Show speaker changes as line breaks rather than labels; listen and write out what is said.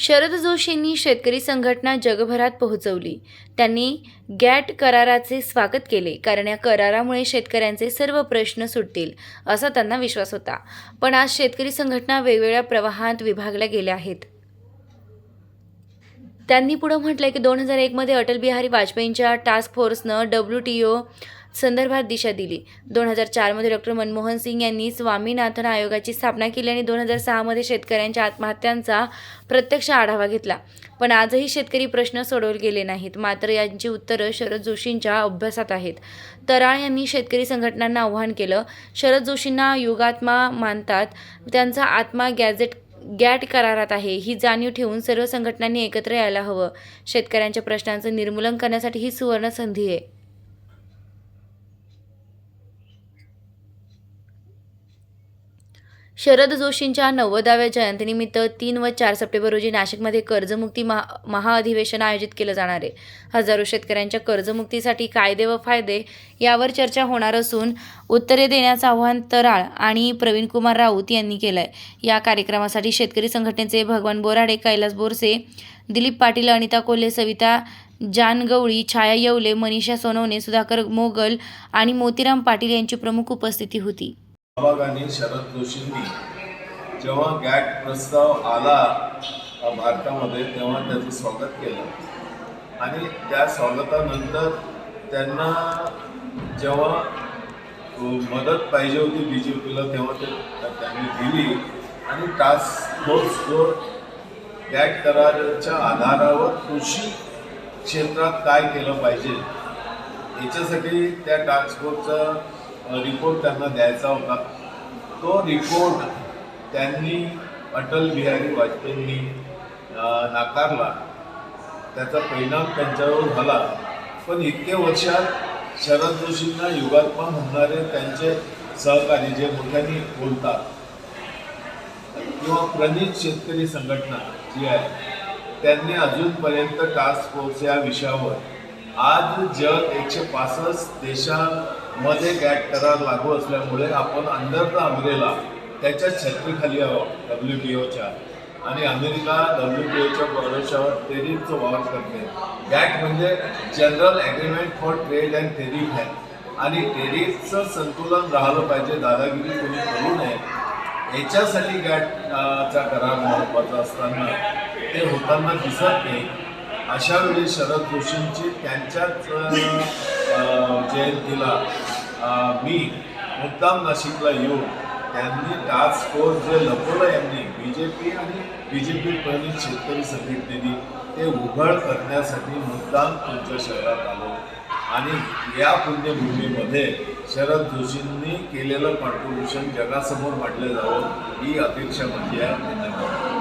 शरद जोशींनी शेतकरी संघटना जगभरात पोहोचवली. त्यांनी गॅट कराराचे स्वागत केले कारण या करारामुळे शेतकऱ्यांचे सर्व प्रश्न सुटतील असा त्यांना विश्वास होता. पण आज शेतकरी संघटना वेगवेगळ्या प्रवाहात विभागल्या गेल्या आहेत. त्यांनी पुढं म्हटलंय की दोन हजार एकमध्ये अटल बिहारी वाजपेयींच्या टास्क फोर्सनं डब्ल्यू टी ओ संदर्भात दिशा दिली. दोन हजार चारमध्ये डॉक्टर मनमोहन सिंग यांनी स्वामीनाथन आयोगाची स्थापना केली आणि दोन हजार सहामध्ये शेतकऱ्यांच्या आत्महत्यांचा प्रत्यक्ष आढावा घेतला. पण आजही शेतकरी प्रश्न सोडवले गेले नाहीत. मात्र यांची उत्तरं शरद जोशींच्या अभ्यासात आहेत. तराळ यांनी शेतकरी संघटनांना आव्हान केलं. शरद जोशींना युगात्मा मानतात. त्यांचा आत्मा गॅझेट गॅट करारात आहे. ही जाणीव ठेवून सर्व संघटनांनी एकत्र यायला हवं. शेतकऱ्यांच्या प्रश्नांचं निर्मूलन करण्यासाठी ही सुवर्ण संधी आहे. शरद जोशींच्या नव्वदाव्या जयंतीनिमित्त तीन व चार सप्टेंबर रोजी नाशिकमध्ये कर्जमुक्ती महा महाअधिवेशन आयोजित केलं जाणार आहे. हजारो शेतकऱ्यांच्या कर्जमुक्तीसाठी कायदे व फायदे यावर चर्चा होणार असून उत्तरे देण्याचं आव्हान तराळ आणि प्रवीण कुमार राऊत यांनी केलं आहे या कार्यक्रमासाठी शेतकरी संघटनेचे भगवान बोराडे कैलास बोरसे दिलीप पाटील अनिता कोल्हे सविता जानगवळी छाया येवले मनीषा सोनवणे सुधाकर मोगल आणि मोतीराम पाटील यांची प्रमुख उपस्थिती होती.
आणि शरद जोशींनी जेव्हा गॅट प्रस्ताव आला भारतामध्ये तेव्हा त्याचं स्वागत केलं. आणि त्या स्वागतानंतर त्यांना जेव्हा मदत पाहिजे होती बी जे पीला तेव्हा ते त्यांनी दिली. आणि टास्क फोर्स जो गॅट कराराच्या आधारावर कृषी क्षेत्रात काय केलं पाहिजे याच्यासाठी त्या टास्क फोर्सचा रिपोर्ट त्यांना द्यायचा होता. तो रिपोर्ट त्यांनी अटल बिहारी वाजपेयींनी नाकारला. त्याचा परिणाम त्यांच्यावर झाला. पण इतके वर्षात शरद जोशींना युगात्मा म्हणणारे त्यांचे सहकारी जे मोठ्यांनी बोलतात किंवा प्रणित शेतकरी संघटना जी आहे त्यांनी अजूनपर्यंत टास्क फोर्स या विषयावर आज जग एकशे पासष्ट देशांमध्ये गॅट करार लागू असल्यामुळे आपण अंडर द अमरेला त्याच्या छत्रीखाली आहोत डब्ल्यू टी ओच्या आणि अमेरिका डब्ल्यू टी ओच्या प्रवेशावर टेरिफचं वावर करते. गॅट म्हणजे general agreement for trade and tariff आहे आणि टेरिफचं संतुलन राहिलं पाहिजे दादागिरी कोणी करू नये. याच्यासाठी गॅटचा करार महत्त्वाचा असताना ते होताना दिसत नाही. अशा वेळी शरद जोशींची त्यांच्याच जयंतीला मी मुद्दाम नाशिकला येऊन त्यांनी टास्क फोर्स जे लपवलं यांनी बी जे पी आणि बी जे पी प्रणित शेतकरी संघटनेने ते उघड करण्यासाठी मुद्दाम तुमच्या शहरात आलो. आणि या पुण्यभूमीमध्ये शरद जोशींनी केलेलं कॉन्ट्रीब्युशन जगासमोर मांडलं जावं ही अपेक्षा म्हणजे आहे. धन्यवाद.